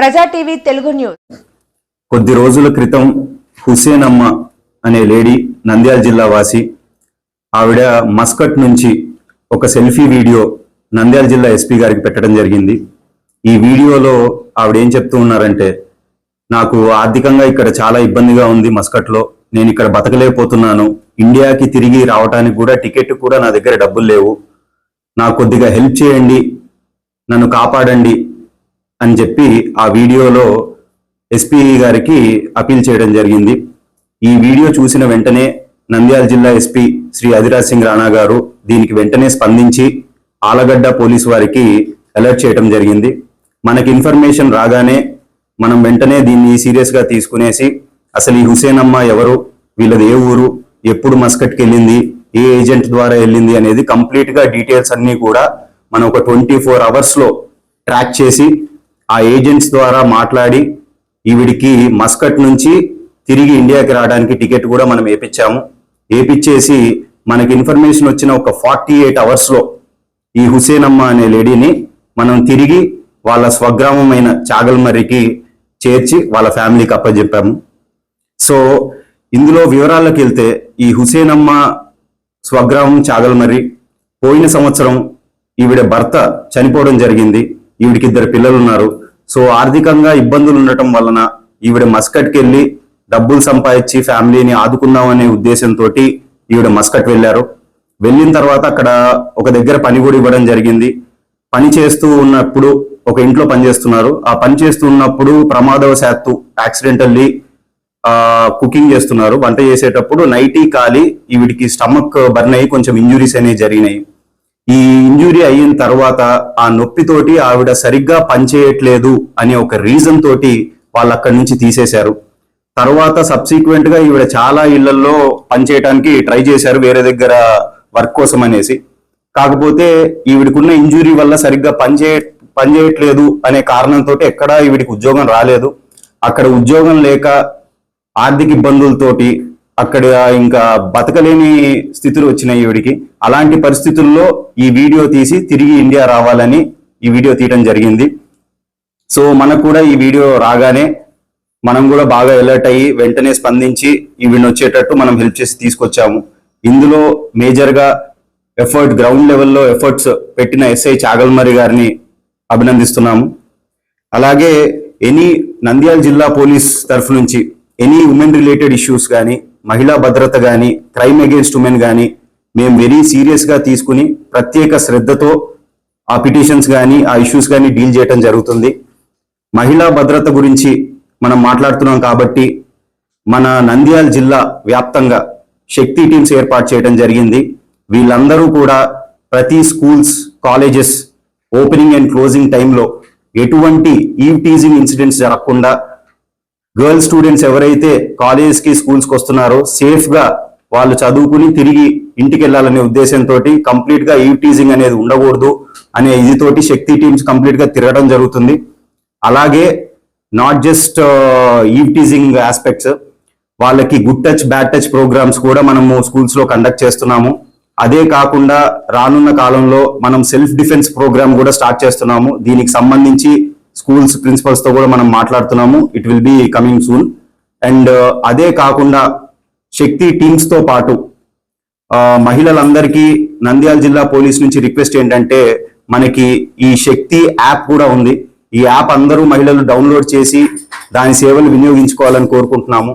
ప్రజా TV Telugu news. కొద్ది రోజుల క్రితం హుసేన్ అమ్మ అనే లేడీ నంద్యాల జిల్లా వాసి ఆవిడ మస్కట్ నుంచి ఒక సెల్ఫీ వీడియో నంద్యాల జిల్లా ఎస్పీ గారికి పెట్టడం జరిగింది. ఈ వీడియోలో ఆవిడ ఏం చెప్తూ ఉన్నారంటే నాకు ఆర్థికంగా ఇక్కడ చాలా ఇబ్బందిగా ఉంది మస్కట్లో. నేను ఇక్కడ బతకలేకపోతున్నాను. ఇండియాకి తిరిగి రావడానికి కూడా టికెట్ కూడా నా దగ్గర డబ్బులు లేవు. నాకు కొద్దిగా హెల్ప్ చేయండి. నన్ను కాపాడండి. అని చెప్పి ఆ వీడియోలో ఎస్పీ గారికి అపీల్ చేయడం జరిగింది. ఈ వీడియో చూసిన వెంటనే నంద్యాల జిల్లా ఎస్పీ శ్రీ అధిరాజ్ సింగ్ రాణా గారు దీనికి వెంటనే స్పందించి ఆలగడ్డ పోలీసు వారికి అలర్ట్ చేయడం జరిగింది. మనకి ఇన్ఫర్మేషన్ రాగానే మనం వెంటనే దీన్ని సీరియస్గా తీసుకునేసి అసలు ఈ హుసేన్ అమ్మ ఎవరు? వీళ్ళది ఏ ఊరు? ఎప్పుడు మస్కట్కి వెళ్ళింది? ఏ ఏజెంట్ ద్వారా వెళ్ళింది? అనేది కంప్లీట్గా డీటెయిల్స్ అన్నీ కూడా మనం ఒక ట్వంటీ ఫోర్ అవర్స్లో ట్రాక్ చేసి ఆ ఏజెంట్స్ ద్వారా మాట్లాడి ఈవిడికి మస్కట్ నుంచి తిరిగి ఇండియాకి రావడానికి టికెట్ కూడా మనం వేపించాము. వేపించేసి మనకి ఇన్ఫర్మేషన్ వచ్చిన ఒక ఫార్టీ ఎయిట్ అవర్స్లో ఈ హుసేనమ్మ అనే లేడీని మనం తిరిగి వాళ్ళ స్వగ్రామమైన చాగల్మర్రికి చేర్చి వాళ్ళ ఫ్యామిలీకి అప్పచెప్పాము సో ఇందులో వివరాల్లోకి వెళ్తే ఈ హుసేనమ్మ స్వగ్రామం చాగల్మర్రి పోయిన సంవత్సరం ఈవిడ భర్త చనిపోవడం జరిగింది. ఈవిడికి ఇద్దరు పిల్లలు ఉన్నారు సో ఆర్థికంగా ఇబ్బందులు ఉండటం వలన ఈవిడ మస్కట్కి వెళ్ళి డబ్బులు సంపాదించి ఫ్యామిలీని ఆదుకుందామనే ఉద్దేశంతో ఈవిడ మస్కట్ వెళ్ళారు. వెళ్ళిన తర్వాత అక్కడ ఒక దగ్గర పని కూడా ఇవ్వడం జరిగింది. పని చేస్తూ ఉన్నప్పుడు ఒక ఇంట్లో పని చేస్తున్నారు. ఆ పని చేస్తూ ఉన్నప్పుడు ప్రమాదవశాత్తు యాక్సిడెంటల్లీ ఆ కుకింగ్ చేస్తున్నారు. వంట చేసేటప్పుడు నైటీ కాలి ఈవిడికి స్టమక్ బర్న్ అయ్యి కొంచెం ఇంజురీస్ అనేవి జరిగినాయి. ఈ ఇంజురీ అయిన తర్వాత ఆ నొప్పితోటి ఆవిడ సరిగ్గా పనిచేయట్లేదు అనే ఒక రీజన్ తోటి వాళ్ళు అక్కడి నుంచి తీసేశారు. తర్వాత సబ్సిక్వెంట్గా ఈవిడ చాలా ఇళ్ళలో పనిచేయడానికి ట్రై చేశారు వేరే దగ్గర వర్క్ కోసం అనేసి. కాకపోతే ఈవిడికున్న ఇంజురీ వల్ల సరిగ్గా పనిచేయ పనిచేయట్లేదు అనే కారణంతో ఎక్కడా ఈవిడికి ఉద్యోగం రాలేదు. అక్కడ ఉద్యోగం లేక ఆర్థిక ఇబ్బందులతోటి అక్కడ ఇంకా బతకలేని స్థితులు వచ్చినాయి ఈవిడికి. అలాంటి పరిస్థితుల్లో ఈ వీడియో తీసి తిరిగి ఇండియా రావాలని ఈ వీడియో తీయడం జరిగింది. సో మనకు కూడా ఈ వీడియో రాగానే మనం కూడా బాగా అలర్ట్ అయ్యి వెంటనే స్పందించి ఈవిని వచ్చేటట్టు మనం హెల్ప్ చేసి తీసుకొచ్చాము. ఇందులో మేజర్గా ఎఫర్ట్ గ్రౌండ్ లెవెల్లో ఎఫర్ట్స్ పెట్టిన ఎస్ఐ చాగల్మరి గారిని అభినందిస్తున్నాము. అలాగే ఎనీ నంద్యాల జిల్లా పోలీస్ తరఫు నుంచి ఎనీ ఉమెన్ రిలేటెడ్ ఇష్యూస్ కానీ మహిళా భద్రత కానీ క్రైమ్ అగేన్స్ట్ ఉమెన్ కానీ మేము వెరీ సీరియస్గా తీసుకుని ప్రత్యేక శ్రద్ధతో ఆ పిటిషన్స్ కానీ ఆ ఇష్యూస్ కానీ డీల్ చేయటం జరుగుతుంది. మహిళా భద్రత గురించి మనం మాట్లాడుతున్నాం కాబట్టి మన నంద్యాల జిల్లా వ్యాప్తంగా శక్తి టీమ్స్ ఏర్పాటు చేయడం జరిగింది. వీళ్ళందరూ కూడా ప్రతి schools colleges opening and closing టైంలో ఎటువంటి ఈవ్ టీజింగ్ ఇన్సిడెంట్స్ జరగకుండా గర్ల్ స్టూడెంట్స్ ఎవరైతే కాలేజెస్కి స్కూల్స్కి వస్తున్నారో సేఫ్గా వాళ్ళు చదువుకుని తిరిగి ఇంటికి వెళ్ళాలనే ఉద్దేశంతో కంప్లీట్గా టీజింగ్ అనేది ఉండకూడదు అనే ఇదితోటి శక్తి టీమ్స్ కంప్లీట్గా తిరగడం జరుగుతుంది. అలాగే not just eve teasing aspects వాళ్ళకి good touch bad touch programs కూడా మనము స్కూల్స్లో కండక్ట్ చేస్తున్నాము. అదే కాకుండా రానున్న కాలంలో మనం సెల్ఫ్ డిఫెన్స్ ప్రోగ్రామ్ కూడా స్టార్ట్ చేస్తున్నాము. దీనికి సంబంధించి స్కూల్స్ ప్రిన్సిపల్స్తో కూడా మనం మాట్లాడుతున్నాము. It will be coming soon and అదే కాకుండా శక్తి టీమ్స్తో పాటు మహిళలందరికీ నంద్యాల జిల్లా పోలీస్ నుంచి రిక్వెస్ట్ ఏంటంటే మనకి ఈ శక్తి యాప్ కూడా ఉంది. ఈ యాప్ అందరూ మహిళలు డౌన్లోడ్ చేసి దాని సేవలు వినియోగించుకోవాలని కోరుకుంటున్నాము.